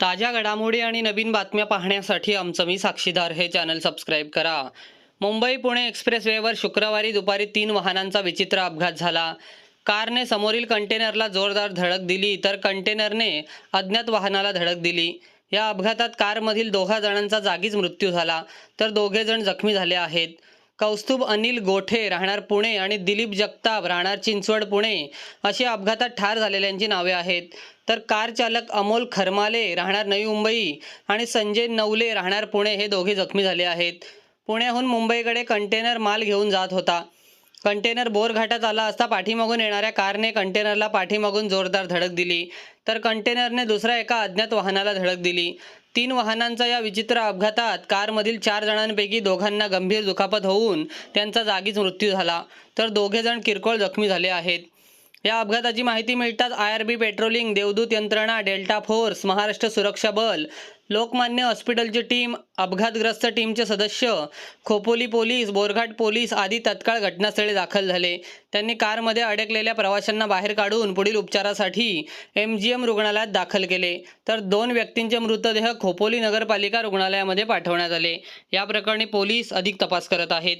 ताज्या घडामोडी आणि नवीन बातम्या पाहण्यासाठी आमचं मी साक्षीदार हे चॅनल सबस्क्राईब करा. मुंबई पुणे एक्सप्रेसवेवर शुक्रवारी दुपारी तीन वाहनांचा विचित्र अपघात झाला. कारने समोरील कंटेनरला जोरदार धडक दिली तर कंटेनरने अज्ञात वाहनाला धडक दिली. या अपघातात कारमधील दोघा जणांचा जागीच मृत्यू झाला तर दोघे जण जखमी झाले आहेत. कौस्तुभ अनिल गोठे राहणार पुणे आणि दिलीप जगताप राहणार चिंचवड पुणे अशी अपघातात ठार झालेल्यांची नावे आहेत. तर कार चालक अमोल खरमाले राहणार नवी मुंबई आणि संजय नवले राहणार पुणे हे दोघे जखमी झाले आहेत. पुण्याहून मुंबईकडे कंटेनर माल घेऊन जात होता. कंटेनर बोरघाटात आला असता पाठीमागून येणाऱ्या कारने कंटेनरला पाठीमागून जोरदार धडक दिली. तर कंटेनरने दुसऱ्या एका अज्ञात वाहनाला धडक दिली. तीन वाहनांचा या विचित्र अपघातात कारमधील चार जणांपैकी दोघांना गंभीर दुखापत होऊन त्यांचा जागीच मृत्यू झाला. तर दोघे जण किरकोळ जखमी झाले आहेत. या अपघाताची माहिती मिळताच आय आर बी पेट्रोलिंग देवदूत यंत्रणा डेल्टा फोर्स महाराष्ट्र सुरक्षा बल लोकमान्य हॉस्पिटलची टीम अपघातग्रस्त टीमचे सदस्य खोपोली पोलीस बोरघाट पोलीस आदी तत्काळ घटनास्थळी दाखल झाले. त्यांनी कारमध्ये अडकलेल्या प्रवाशांना बाहेर काढून पुढील उपचारासाठी एम जी एम रुग्णालयात दाखल केले. तर दोन व्यक्तींचे मृतदेह खोपोली नगरपालिका रुग्णालयामध्ये पाठवण्यात आले. या प्रकरणी पोलीस अधिक तपास करत आहेत.